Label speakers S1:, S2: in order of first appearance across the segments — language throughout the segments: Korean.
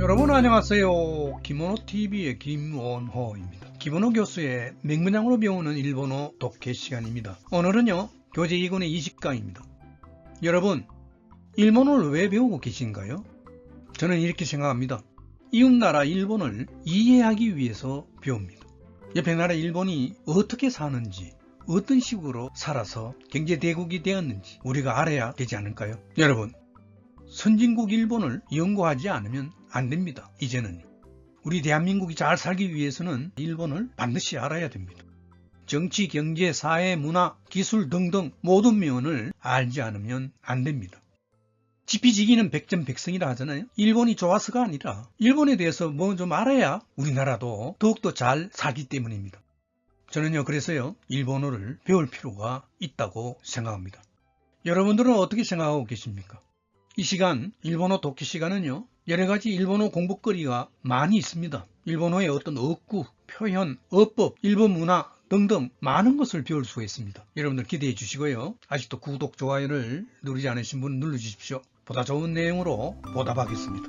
S1: 여러분 안녕하세요. 김원호TV의 김원호입니다. 김원호 교수의 맹문양으로 배우는 일본어 독해 시간입니다. 오늘은요, 교재 2권의 20강입니다. 여러분, 일본어를 왜 배우고 계신가요? 저는 이렇게 생각합니다. 이웃나라 일본을 이해하기 위해서 배웁니다. 옆에 나라 일본이 어떻게 사는지, 어떤 식으로 살아서 경제대국이 되었는지 우리가 알아야 되지 않을까요? 여러분, 선진국 일본을 연구하지 않으면 안 됩니다. 이제는 우리 대한민국이 잘 살기 위해서는 일본을 반드시 알아야 됩니다. 정치, 경제, 사회, 문화, 기술 등등 모든 면을 알지 않으면 안 됩니다. 지피지기는 백전백승이라 하잖아요. 일본이 좋아서가 아니라 일본에 대해서 뭐 좀 알아야 우리나라도 더욱더 잘 살기 때문입니다. 저는요 그래서요 일본어를 배울 필요가 있다고 생각합니다. 여러분들은 어떻게 생각하고 계십니까? 이 시간 일본어 독해 시간은요 여러가지 일본어 공부거리가 많이 있습니다. 일본어의 어떤 어구, 표현, 어법, 일본 문화 등등 많은 것을 배울 수가 있습니다. 여러분들 기대해 주시고요. 아직도 구독, 좋아요를 누르지 않으신 분 눌러주십시오. 보다 좋은 내용으로 보답하겠습니다.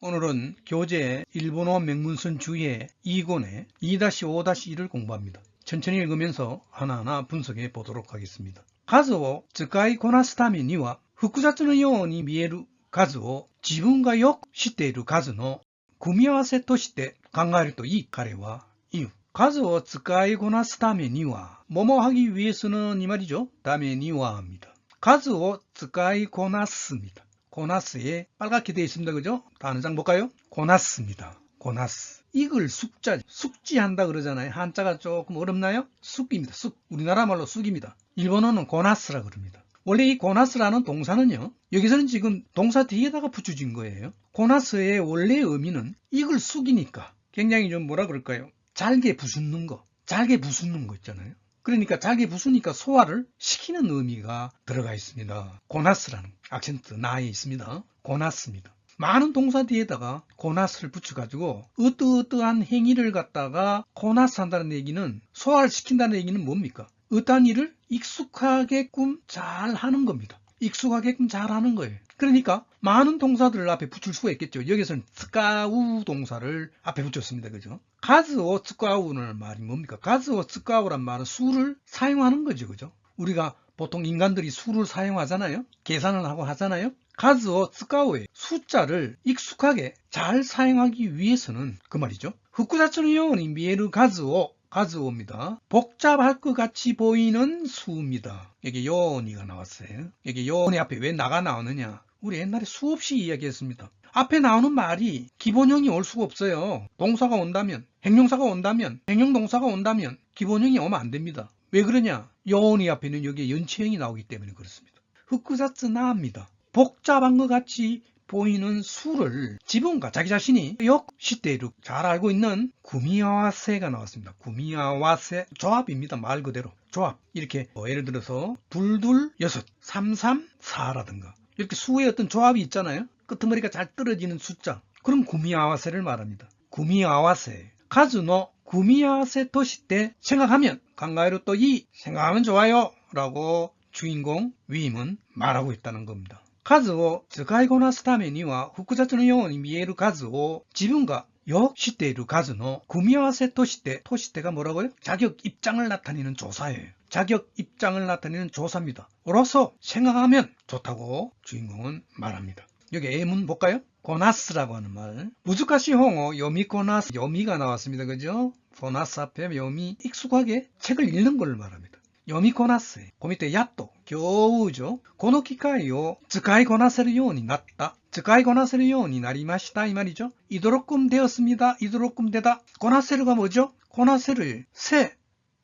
S1: 오늘은 교재 일본어 명문선 주의 2권의 2-5-1을 공부합니다. 천천히 읽으면서 하나하나 분석해 보도록 하겠습니다. 数を使いこなすためには複雑のように見える数を自分がよく知っている数の組み合わせとして考えるといい彼は言う。数を使いこなすためには、뭐뭐 하기 위해서는 이 말이죠. ためには입니다.数を使いこなす입니다. 고나스에 빨갛게 되어 있습니다. 그죠? 다른 장 볼까요? 고나스입니다. 고나 스. 이글 숙자, 숙지한다 그러잖아요. 한자가 조금 어렵나요? 숙입니다. 숙. 우리나라 말로 숙입니다. 일본어는 고나스라 그럽니다. 원래 이 고나스라는 동사는요. 여기서는 지금 동사 뒤에다가 붙여진 거예요. 고나스의 원래 의미는 이글 쑥이니까 굉장히 좀 뭐라 그럴까요? 잘게 부수는 거, 잘게 부수는 거 있잖아요. 그러니까 잘게 부수니까 소화를 시키는 의미가 들어가 있습니다. 고나스라는 악센트 나에 있습니다. 고나스입니다. 많은 동사 뒤에다가 고나스를 붙여가지고 어떠어떠한 행위를 갖다가 고나스 한다는 얘기는 소화를 시킨다는 얘기는 뭡니까? 어떠한 일을 익숙하게끔 잘 하는 겁니다. 익숙하게끔 잘 하는 거예요. 그러니까 많은 동사들을 앞에 붙일 수가 있겠죠. 여기서는 스카우 동사를 앞에 붙였습니다. 그죠? 가즈오 스카우는 말이 뭡니까? 가즈오 스카우란 말은 수를 사용하는 거죠. 그죠? 우리가 보통 인간들이 수를 사용하잖아요. 계산을 하고 하잖아요. 가즈오 스카우의 숫자를 익숙하게 잘 사용하기 위해서는 그 말이죠. 후쿠자츠의 요원이 미에르 가즈오 가즈오입니다. 복잡할 것 같이 보이는 수입니다. 여기 요원이가 나왔어요. 여기 요원이 앞에 왜 나가 나오느냐? 우리 옛날에 수없이 이야기했습니다. 앞에 나오는 말이 기본형이 올 수가 없어요. 동사가 온다면, 행용사가 온다면, 행용동사가 온다면 기본형이 오면 안 됩니다. 왜 그러냐? 요원이 앞에는 여기에 연체형이 나오기 때문에 그렇습니다. 흑구자츠 나입니다. 복잡한 것 같이 보이는 수를 지분과 자기 자신이 역 시대로 잘 알고 있는 구미아와세가 나왔습니다. 구미아와세 조합입니다. 말 그대로 조합 이렇게 뭐 예를 들어서 둘둘 여섯 삼삼 사라든가 이렇게 수의 어떤 조합이 있잖아요. 끄트머리가 잘 떨어지는 숫자 그럼 구미아와세를 말합니다. 구미아와세 카즈노 구미아와세 도시 때 생각하면 강가이로 또 이 생각하면 좋아요 라고 주인공 위임은 말하고 있다는 겁니다. 数を使いこなすためには複雑のように見える数を自分がよく知っている数の組み合わせとして、としてが 뭐라고요? 자격 입장을 나타내는 조사예요. 자격 입장을 나타내는 조사입니다. 어로서 생각하면 좋다고 주인공은 말합니다. 여기 A문 볼까요? 고나스라고 하는 말. 무즈카시 홍어 요미 고나스 요미가 나왔습니다. 그죠? 고나스 앞에 요미 익숙하게 책을 읽는 걸 말합니다. 読みこなす。こ밑에やっと、겨우죠。この機会を使いこなせるようになった。使いこなせるようになりました。이 말이죠. 이도록끔 되었습니다. 이도록끔 되다. 고나세르가 뭐죠? 고나세르, 세.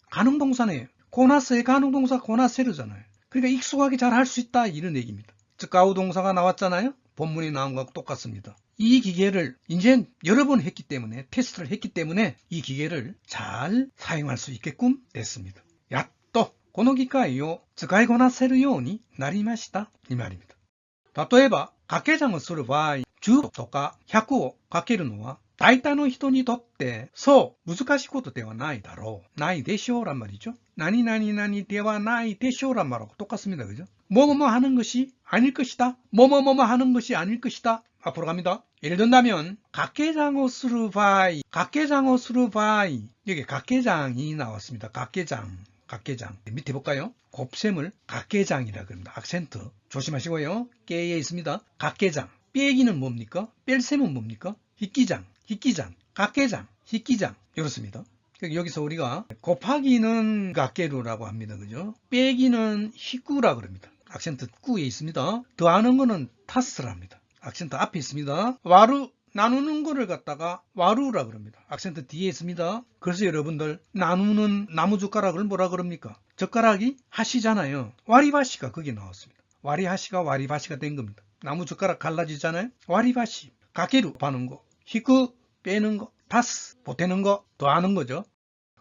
S1: 가능동사네요. 고나세의 가능동사 고나세르잖아요. 그러니까 익숙하게 잘 할 수 있다. 이런 얘기입니다. 즉가우 동사가 나왔잖아요. 본문에 나온 거하고 똑같습니다. 이 기계를 이제 여러 번 했기 때문에 테스트를 했기 때문에 이 기계를 잘 사용할 수 있게끔 됐습니다. 야と、 この機械を使いこなせるようになりました。になります。例えば、掛け算をする場合、10とか100をかけるのは 大体の人にとって、そう、難しいことではないだろう。ないでしょう란 말이죠. 나니 나니 나니 대화 나이 대쇼란 말하고 똑같습니다. 그죠? 뭐뭐뭐 하는 것이 아닐 것이다. 뭐뭐뭐뭐 하는 것이 아닐 것이다. 앞으로 갑니다. 예를 든다면 각계장어 수르바이, 각계장어 수르바이 여기 각계장이 나왔습니다. 각계장, 각계장 밑에 볼까요? 곱셈을 각계장이라 그럽니다. 악센트 조심하시고요. 깨에 있습니다. 각계장 빼기는 뭡니까? 뺄셈은 뭡니까? 희끼장, 희끼장, 각계장, 희끼장 이렇습니다. 여기서 우리가 곱하기는 각계루라고 합니다. 그죠? 빼기는 희꾸라 그럽니다. 악센트 꾸에 있습니다. 더하는 거는 타스랍니다. 악센트 앞에 있습니다. 와루 나누는 거를 갖다가 와루라 그럽니다. 악센트 뒤에 있습니다. 그래서 여러분들 나누는 나무젓가락을 뭐라 그럽니까? 젓가락이 하시잖아요. 와리바시가 거기 나왔습니다. 와리하시가 와리바시가 된 겁니다. 나무젓가락 갈라지잖아요. 와리바시 가게루 파는 거 희끄 빼는 거 타스 보태는 거 더하는 거죠.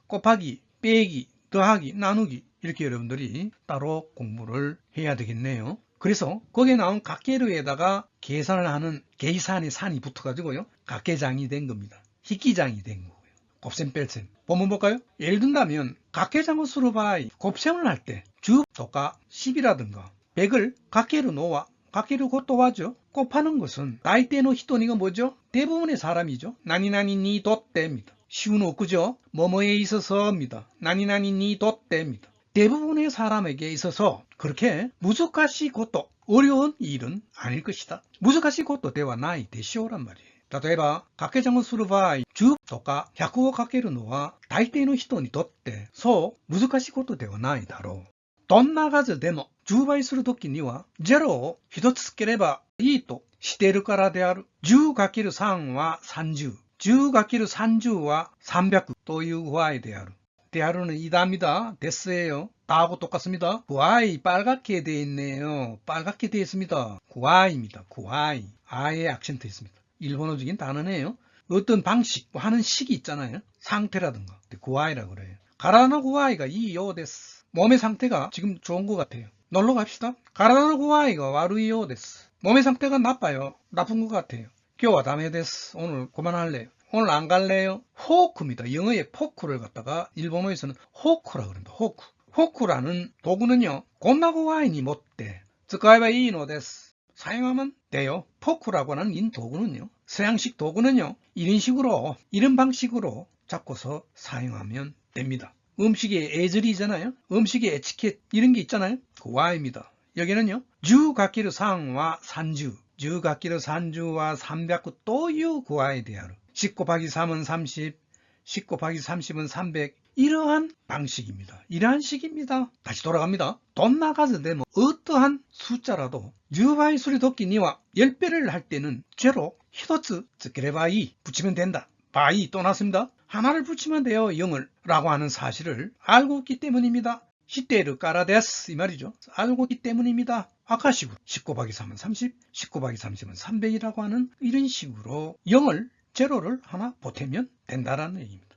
S1: 곱하기 빼기 더하기 나누기 이렇게 여러분들이 따로 공부를 해야 되겠네요. 그래서 거기에 나온 각계류에다가 계산을 하는 계산의 산이 붙어가지고요. 각계장이 된 겁니다. 희끼장이 된 거고요. 곱셈 뺄셈. 본문 볼까요? 예를 든다면 각계장을 수로 봐 곱셈을 할 때 주, 도가 10이라든가 100을 각계로 놓아 각계로 곧도 하죠. 곱하는 것은 나이테노 히토니가 뭐죠? 대부분의 사람이죠. 나니나니 니 도때입니다. 쉬운 없그죠? 뭐뭐에 있어서입니다. 나니나니 니 도때입니다. 대부분의 사람에게 있어서 그렇게 무조카시 것도 어려운 일은 아닐 것이다. 무조카시 것도 대와 나이 대시오란 말이에요. 例えば、掛け算をする場合、10とか100をかけるのは大抵の人にとってそう難しいことではないだろう。どんな数でも10倍するときには0を1つつければいいとしているからである。10×3 は30。10×30 は300という具合である。 대하루는 이다입니다. 데스예요. 다하고 똑같습니다. 구아이 빨갛게 되어 있네요. 빨갛게 되어 있습니다. 구아이입니다. 구아이. 아의 악센트 있습니다. 일본어적인 단어네요. 어떤 방식, 뭐 하는 식이 있잖아요. 상태라든가. 구아이라 그래요. 가라나 구아이가 이요 데스. 몸의 상태가 지금 좋은 것 같아요. 놀러 갑시다. 가라나 구아이가 와루이요 데스. 몸의 상태가 나빠요. 나쁜 것 같아요. 교와 담에 데스. 오늘 그만할래요. 오늘 안 갈래요? 호크입니다. 영어의 포크를 갖다가 일본어에서는 호크라 그럽니다. 호크. 호크라는 도구는요. 곤나고 와인이 못돼. 스카이바 이노 데스. 사용하면 돼요. 포크라고 하는 이 도구는요. 서양식 도구는요. 이런 식으로 이런 방식으로 잡고서 사용하면 됩니다. 음식의 애절이잖아요. 음식의 에티켓 이런 게 있잖아요. 그 와입니다. 여기는요. 주 각기르 상와 산주, 주 각기르 산주와 300구 또유 구와에 대하여 10 곱하기 3은 30, 10 곱하기 30은 300 이러한 방식입니다. 이러한 식입니다. 다시 돌아갑니다. 돈 나가서 되면 어떠한 숫자라도 10倍 수리 돕기니와 10배를 할 때는 제로 히도츠 즈케레바이 붙이면 된다. 바이 또 났습니다. 하나를 붙이면 돼요. 0을 라고 하는 사실을 알고 있기 때문입니다. 시대를 까라데스 이 말이죠. 알고 있기 때문입니다. 아까 식으로 10 곱하기 3은 30, 10 곱하기 30은 300이라고 하는 이런 식으로 0을 제로를 하나 보태면 된다라는 얘기입니다.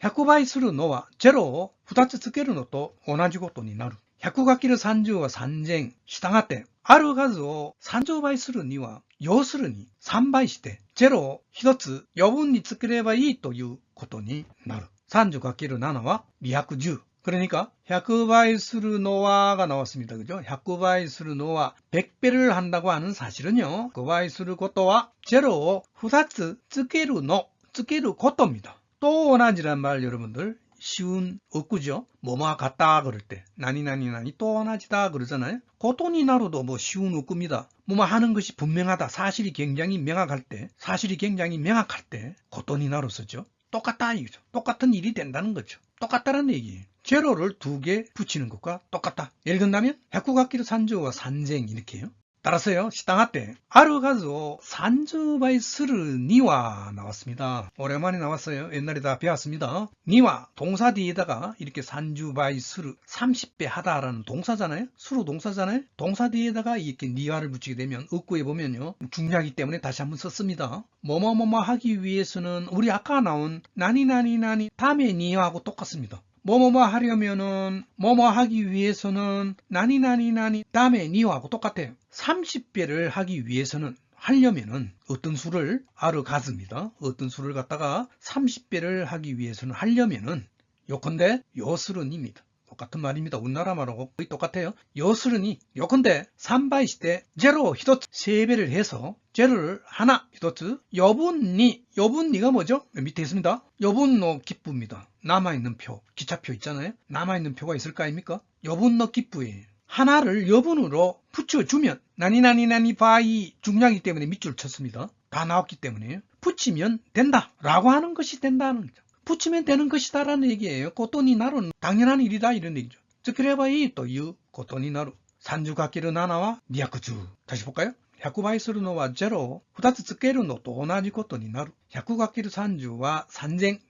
S1: 100倍するのは0を2つつけるのと同じことになる。100×30 は3000。したがって、ある数を30倍するには、要するに3倍して、0を1つ余分につければいいということになる。30×7 は210。 그러니까 100배するのは가 나왔습니다. 그죠? 100배するのは 100배를 한다고 하는 사실은요. 100배することは 제로を 2つつけるの, つける 것입니다. 또 원하지란 말 여러분들 쉬운 없구죠. 뭐뭐 같다 그럴 때 나니 나니 나니 또 원하지다 그러잖아요. 고돈이 나로도 뭐 쉬운 없구입니다. 뭐뭐 하는 것이 분명하다. 사실이 굉장히 명확할 때 사실이 굉장히 명확할 때 고돈이 나로 쓰죠. 똑같다 이거죠. 똑같은 일이 된다는 거죠. 똑같다는 얘기예요. 제로를 두 개 붙이는 것과 똑같다. 예를 든다면 백구각기로 산주와 산쟁 이렇게요. 따라서요, 시당할 때, 아르 가지고 산주바이 스르 니와 나왔습니다. 오랜만에 나왔어요. 옛날에 다 배웠습니다. 니와 동사 뒤에다가 이렇게 산주바이 스르 30배 하다라는 동사잖아요. 수로 동사잖아요. 동사 뒤에다가 이렇게 니와를 붙이게 되면 억구에 보면요. 중요하기 때문에 다시 한번 썼습니다. 뭐뭐뭐뭐 하기 위해서는 우리 아까 나온 나니나니나니 다음에 니와하고 똑같습니다. 뭐뭐뭐 하려면은 뭐뭐 하기 위해서는 나니나니나니 다음에 니와하고 똑같아요. 30배를 하기 위해서는 하려면은 어떤 수를 아르가즈입니다. 어떤 수를 갖다가 30배를 하기 위해서는 하려면은 요컨대 요스른입니다. 똑같은 말입니다. 우리나라 말하고 거의 똑같아요. 요스른이 요컨대 3바이시 때 제로 히도츠 3배를 해서 제로를 하나 히도츠 여분니 여분니가 뭐죠? 밑에 있습니다. 여분노 기부입니다. 남아있는 표 기차표 있잖아요. 남아있는 표가 있을 거 아닙니까? 여분노 기부예요. 하나를 여분으로 붙여주면 나니나니나니 바이 중량이기 때문에 밑줄 쳤습니다. 다 나왔기 때문에 붙이면 된다 라고 하는 것이 된다는 거죠. 붙이면 되는 것이다 라는 얘기예요. 꽃돈이 나루는 당연한 일이다 이런 얘기죠. 그래봐이 또유 꽃돈이 나루 산주각기를 나나와 미야쿠주 다시 볼까요? 100倍するのは 제로 2つつけるのと同じことになる 100×30は 3000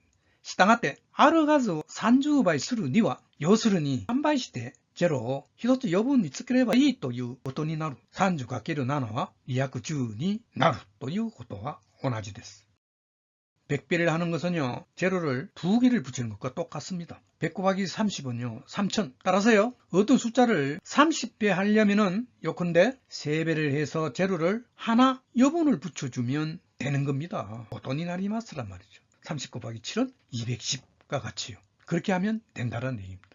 S1: したがって ある 数を 30倍するには 要するに 3倍して 0を1つ余分につければいいということになる。30×7 は210になるということは同じです。 100배를 하는 것은요, 제로를 두 개를 붙이는 것과 똑같습니다. 100 곱하기 30은요, 3000. 따라서요, 어떤 숫자를 30배 하려면은 요컨대 3배를 해서 제로를 하나 여분을 붙여주면 되는 겁니다. 어떤이 나리마스란 말이죠. 30 곱하기 7은 210과 같이요. 그렇게 하면 된다는 얘기입니다.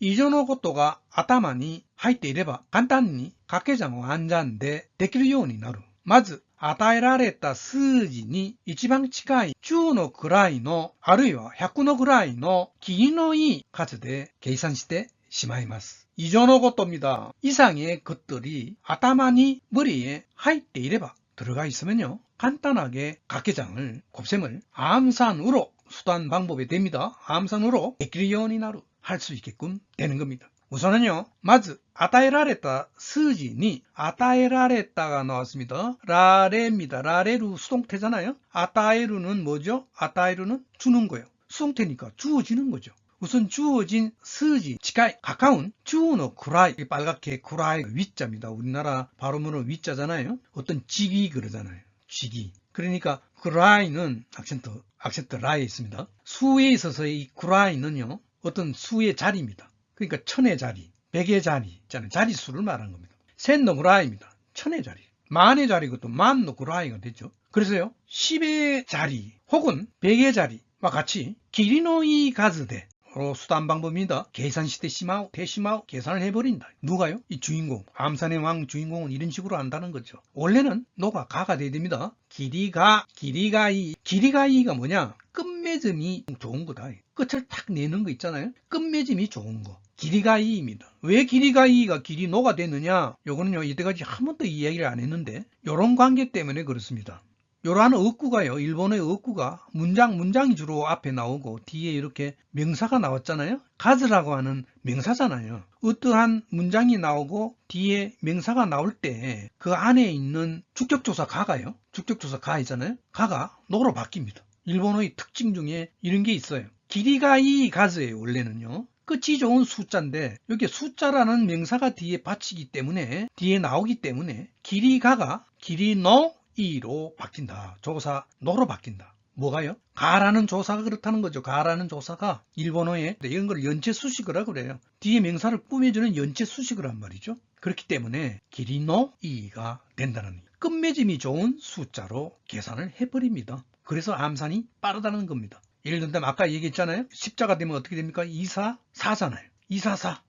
S1: 以上のことが頭に入っていれば簡単に掛け算を暗算でできるようになる。まず、与えられた数字に一番近い10の位の、あるいは100の位の切りのいい数で計算してしまいます。以上のこと입니다. 이상의 것들이 아타마니 머리에 入っていれば 들어가 있으면요. 간단하게 각계장을 곱셈을 암산으로 수단 방법이 됩니다. 암산으로 백기리온이나루 할 수 있게끔 되는 겁니다. 우선은요, 마즈, 아타에라레타 스지니, 아타에라레타가 나왔습니다. 라레입니다. 라레루 수동태잖아요. 아타에루는 뭐죠? 아타에루는 주는 거예요. 수동태니까 주어지는 거죠. 우선 주어진 스지, 치카이, 가까운 주어노 구라이, 빨갛게 구라이 위자입니다. 우리나라 발음으로 위자잖아요. 어떤 직이 그러잖아요. 직이. 그러니까 구라이는 악센트, 악센트 라에 있습니다. 수에 있어서의 이 구라이는요, 어떤 수의 자리입니다. 그러니까 천의 자리, 백의 자리 있잖아요. 자리수를 말하는 겁니다. 셋노 구라이입니다. 천의 자리. 만의 자리고 또 만노 구라이가 되죠. 그래서요, 10의 자리 혹은 100의 자리와 같이 기리노이 가즈대 로 수단 방법입니다. 계산시대 시마오, 대시마오 계산을 해버린다. 누가요? 이 주인공, 암산의 왕 주인공은 이런 식으로 한다는 거죠. 원래는 노가 가가 돼야 됩니다. 길이가, 길이가 이, 길이가 이가 뭐냐? 끝맺음이 좋은 거다. 끝을 탁 내는 거 있잖아요. 끝맺음이 좋은 거. 길이가 이입니다. 왜 길이가 이가 길이 노가 됐느냐? 요거는요, 이때까지 한 번도 이야기를 안 했는데, 요런 관계 때문에 그렇습니다. 요런 어구가요, 일본의 어구가 문장, 문장이 주로 앞에 나오고 뒤에 이렇게 명사가 나왔잖아요. 가즈라고 하는 명사잖아요. 어떠한 문장이 나오고 뒤에 명사가 나올 때 그 안에 있는 주격조사 가가요. 주격조사 가이잖아요. 가가 노로 바뀝니다. 일본어의 특징 중에 이런 게 있어요. 길이가 이 가즈예요, 원래는요. 끝이 좋은 숫자인데 여기 숫자라는 명사가 뒤에 받치기 때문에 뒤에 나오기 때문에 길이가가 길이노 이로 바뀐다. 조사 노로 바뀐다. 뭐가요? 가라는 조사가 그렇다는 거죠. 가라는 조사가 일본어에 이런 걸 연체 수식어라 그래요. 뒤에 명사를 꾸며주는 연체 수식어란 말이죠. 그렇기 때문에 길이노 이가 된다는. 끝맺음이 좋은 숫자로 계산을 해버립니다. 그래서 암산이 빠르다는 겁니다. 예를 들면 아까 얘기했잖아요. 십자가 되면 어떻게 됩니까? 24, 4잖아요. 244.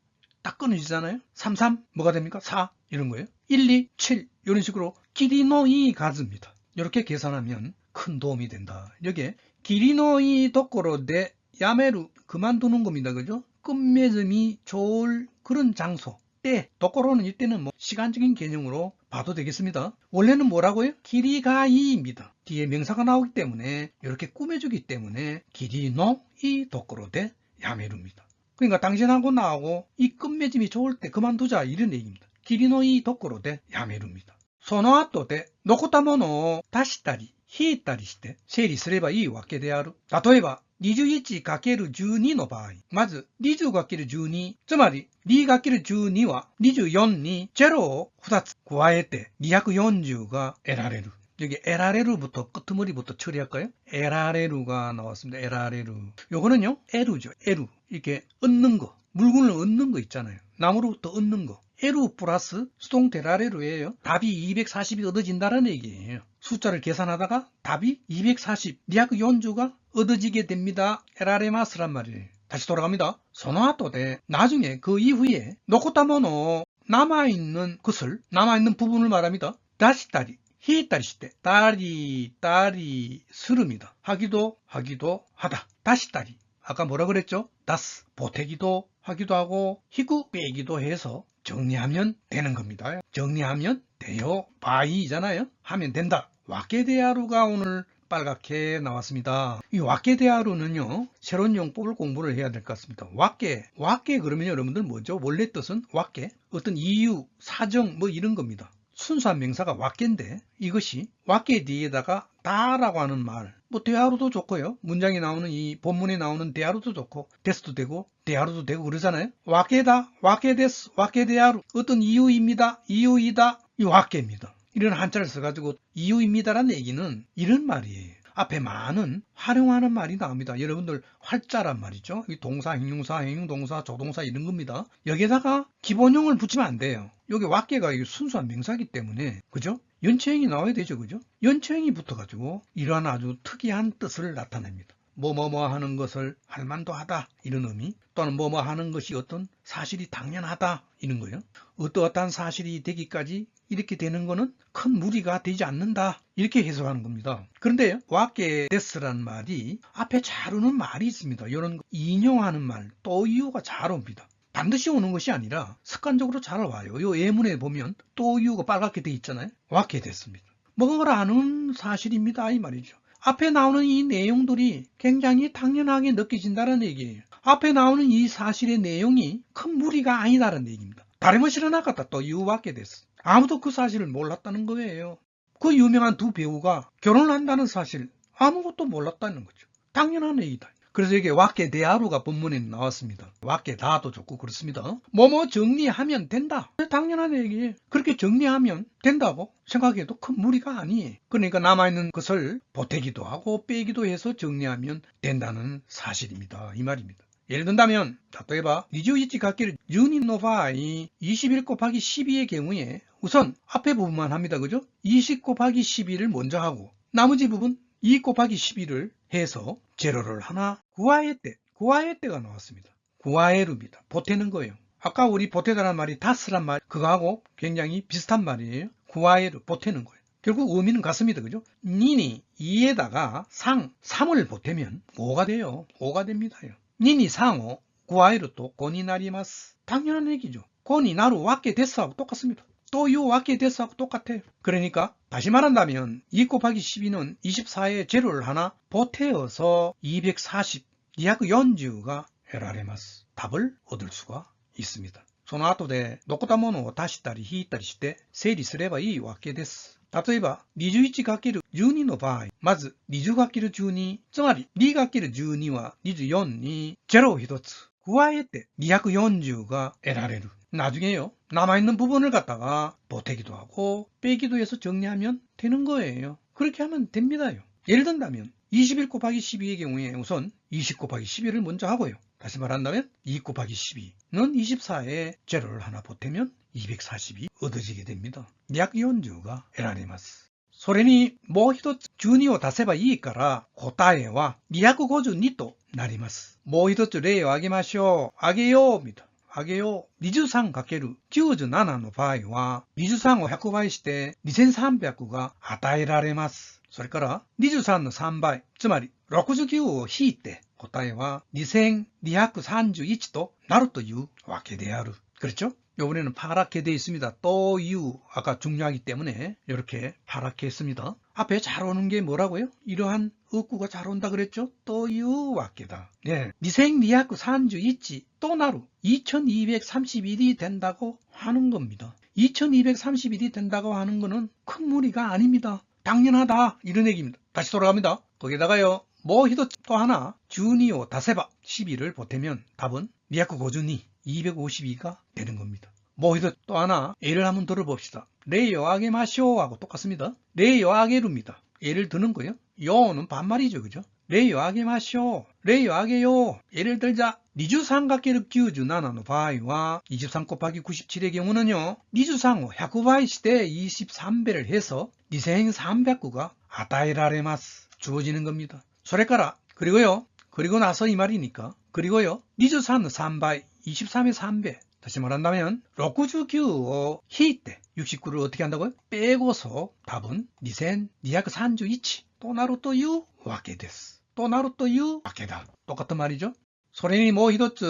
S1: 딱 끊어지잖아요. 33 뭐가 됩니까? 4 이런 거예요. 1, 2, 7 이런 식으로 기리노이 가즈입니다. 이렇게 계산하면 큰 도움이 된다. 여기에 기리노이 도코로 대 야메루 그만두는 겁니다. 그죠? 끝맺음이 좋을 그런 장소 때 도코로는 이때는 뭐 시간적인 개념으로 봐도 되겠습니다. 원래는 뭐라고요? 기리가이입니다. 뒤에 명사가 나오기 때문에 이렇게 꾸며주기 때문에 기리노 이 도코로 대 야메루입니다. 그러니까 당신하고 나하고 이 끝맺음이 좋을 때 그만두자 이런 얘기입니다. 기리노이 도코로 대 야메루입니다. その後で残ったものを足したり引いたりして整理すればいいわけである。例えば 21×12 の場合、まず 20×12、つまり 2×12 は24に0を2つ加えて240が得られる。 여기 에라레루부터 끄트머리부터 처리할까요? 에라레루가 나왔습니다. 에라레루. 요거는요, 에루죠. 에루. 이렇게 얻는 거. 물건을 얻는 거 있잖아요. 나무로부터 얻는 거. 에루 플러스 수동 데라레루예요. 답이 240이 얻어진다는 얘기예요. 숫자를 계산하다가 답이 240, 니아크 연주가 얻어지게 됩니다. 에라레마스란 말이에요. 다시 돌아갑니다. 소나토데 나중에 그 이후에 노코타모노 남아있는 것을 남아있는 부분을 말합니다. 다시 다리 히따리시대 따리 따리 스름이다. 하기도 하기도 하다. 다시 다리 아까 뭐라 그랬죠? 다스 보태기도 하기도 하고 희구 빼기도 해서 정리하면 되는 겁니다. 정리하면 돼요. 바이잖아요. 하면 된다. 와케데아루가 오늘 빨갛게 나왔습니다. 이 와케데아루는요, 새로운 용법을 공부를 해야 될 것 같습니다. 와케, 와케 그러면 여러분들 뭐죠? 원래 뜻은 와케, 어떤 이유, 사정 뭐 이런 겁니다. 순수한 명사가 와케인데 이것이 와케 뒤에다가 다라고 하는 말, 뭐 대하루도 좋고요. 문장에 나오는 이 본문에 나오는 대하루도 좋고 데스도 되고 대하루도 되고 그러잖아요. 와케다, 와케데스, 와케대하루 어떤 이유입니다. 이유이다. 이 와케입니다. 이런 한자를 써가지고 이유입니다라는 얘기는 이런 말이에요. 앞에 많은 활용하는 말이 나옵니다. 여러분들 활자란 말이죠. 이 동사, hình 용사, 행용동사, 조동사 이런 겁니다. 여기에다가 기본형을 붙이면 안 돼요. 여기 왁계가 순수한 명사기 때문에 그죠? 연체형이 나와야 되죠. 그죠? 연체형이 붙어가지고 이러한 아주 특이한 뜻을 나타냅니다. 뭐뭐뭐 하는 것을 할 만도 하다 이런 의미 또는 뭐뭐 하는 것이 어떤 사실이 당연하다 이런 거예요. 어떠어떠한 사실이 되기까지 이렇게 되는 것은 큰 무리가 되지 않는다 이렇게 해석하는 겁니다. 그런데 와케 데스라는 말이 앞에 잘 오는 말이 있습니다. 이런 인용하는 말 또 이유가 잘 옵니다. 반드시 오는 것이 아니라 습관적으로 잘 와요. 이 예문에 보면 또 이유가 빨갛게 돼 있잖아요. 와케 됐습니다. 뭐라는 사실입니다. 이 말이죠. 앞에 나오는 이 내용들이 굉장히 당연하게 느껴진다는 얘기예요. 앞에 나오는 이 사실의 내용이 큰 무리가 아니다는 얘기입니다. 다름은 실어나갔다 또 이유밖에 됐어. 아무도 그 사실을 몰랐다는 거예요. 그 유명한 두 배우가 결혼을 한다는 사실 아무것도 몰랐다는 거죠. 당연한 얘기다. 그래서 이게 와께 대하루가 본문에 나왔습니다. 와께 다도 좋고 그렇습니다. 뭐뭐 정리하면 된다. 당연한 얘기. 그렇게 정리하면 된다고 생각해도 큰 무리가 아니에요. 그러니까 남아있는 것을 보태기도 하고 빼기도 해서 정리하면 된다는 사실입니다. 이 말입니다. 예를 든다면, 다또해봐. 니즈이치 각기를 유니노바이 21 곱하기 12의 경우에 우선 앞에 부분만 합니다. 그죠? 20 곱하기 12를 먼저 하고 나머지 부분 2 곱하기 12를 해서 제로를 하나 구하에 때, 구하의 때가 나왔습니다. 구하에루입니다. 보태는 거예요. 아까 우리 보태다란 말이 다스란 말, 그거하고 굉장히 비슷한 말이에요. 구하에루, 보태는 거예요. 결국 의미는 같습니다. 그죠? 니니 2에다가 상, 3을 보태면 5가 돼요. 5가 됩니다요. 니니 상호, 구하에루 또 곤이 나리마스. 당연한 얘기죠. 곤이 나루 왔게 됐어하고 똑같습니다. 또요 왔게 됐어하고 똑같아요. 그러니까 다시 말한다면 2 곱하기 12는 24에 제로를 하나 보태어서 240, 이하그 연주가 에라레마스. 답을 얻을 수가 있습니다. その後で残ったものを足したり引いたりして整理すればいいわけです。例えば 21×12 の場合、まず 20×12、つまり 2×12 は24に0を1つ加えて240が得られる。 나중에요. 남아있는 부분을 갖다가 보태기도 하고 빼기도 해서 정리하면 되는 거예요. 그렇게 하면 됩니다요. 예를 든다면 21 곱하기 12의 경우에 우선 20 곱하기 12를 먼저 하고요. 다시 말한다면 2 곱하기 12는 24에 제로를 하나 보태면 240이 얻어지게 됩니다. 약40が得られます。それにもう一つ12を足せばいいから答えは252となります。もう一つ例を挙げましょう。挙げようみたい な。挙げよう。23×97 の場合は、23を100倍して2300が与えられます。それから、23の3倍、つまり69を引いて答えは2231となるというわけである。 그렇죠? 요번에는 파랗게 되어 있습니다. 또 이유 아까 중요하기 때문에 이렇게 파랗게 했습니다. 앞에 잘 오는 게 뭐라고요? 이러한 어구가 잘 온다 그랬죠? 또 이유 와께다. 네. 미생 리아크 산주 있지 또 나루 2231이 된다고 하는 겁니다. 2231이 된다고 하는 거는 큰 무리가 아닙니다. 당연하다 이런 얘기입니다. 다시 돌아갑니다. 거기다가요. 뭐 히도 또 하나 주니오 다세바 12를 보태면 답은 미야쿠 고주니 252가 되는 겁니다. 모이서 또 하나 예를 한번 들어봅시다. 내 여하게 마시오 하고 똑같습니다. 내 여하게루입니다. 예를 드는 거예요. 요는 반말이죠. 그죠? 내 여하게 마시오. 내 여하게요. 예를 들자 니주삼각계를 끼우주 나나노 바이와 23 곱하기 97의 경우는요. 니주상호 100바이 시대에 23배를 해서 니생 300구가 아다이라레마스 주어지는 겁니다. 소래까라 그리고요. 그리고 나서 이 말이니까 그리고요. 니주산은 3바이 23의 3배 다시 말한다면 69を引いて 69를 어떻게 한다고요? 빼고서 답은 2231となるというわけです。となるというわけだ。똑같은 말이죠? それにもう一つ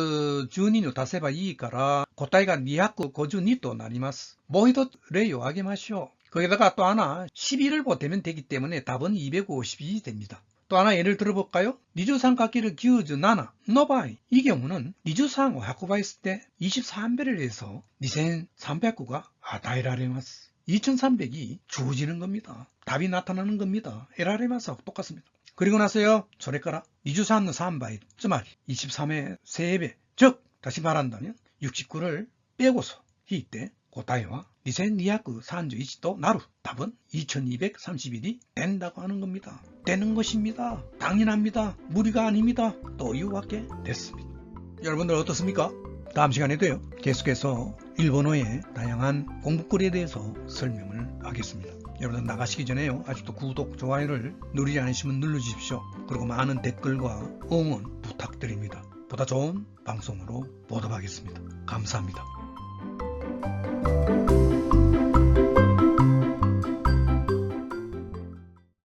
S1: 12を足せばいいから答えが252となります。もう一つ例を挙げましょう。 거기다가 또 하나 12를 보태면 되기 때문에 답은 252이 됩니다. 또 하나 예를 들어볼까요? 니주산 각기를 기우즈 나나 너바이 이 경우는 니주산 오하쿠바 있을 때 23배를 해서 2300구가 아다이라레마스 2300이 주어지는 겁니다. 답이 나타나는 겁니다. 에라레마스와 똑같습니다. 그리고 나서요 조래가라 니주산은 3바이 즉 23의 3배 즉 다시 말한다면 69를 빼고서 이때 고다이와 2231도 나루 답은 2231이 된다고 하는 겁니다. 되는 것입니다. 당연합니다. 무리가 아닙니다. 또 이유밖에 됐습니다. 여러분들 어떻습니까? 다음 시간에도요. 계속해서 일본어의 다양한 공부거리에 대해서 설명을 하겠습니다. 여러분 나가시기 전에요. 아직도 구독, 좋아요를 누르지 않으시면 눌러주십시오. 그리고 많은 댓글과 응원 부탁드립니다. 보다 좋은 방송으로 보답하겠습니다. 감사합니다.